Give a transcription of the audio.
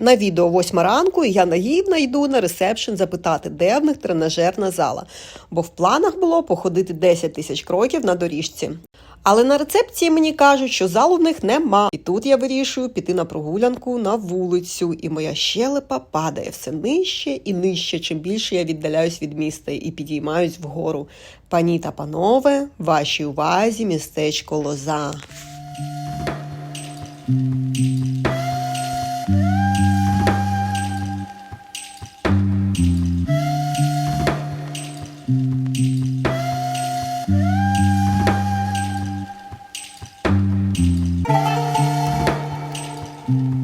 На відео восьма ранку я наївно йду на ресепшн запитати, де в них тренажерна зала, бо в планах було походити 10 тисяч кроків на доріжці. Але на рецепції мені кажуть, що залу в них нема. І тут я вирішую піти на прогулянку на вулицю, і моя щелепа падає все нижче і нижче, чим більше я віддаляюсь від міста і підіймаюсь вгору. Пані та панове, вашій увазі містечко Лоза. Mm-hmm.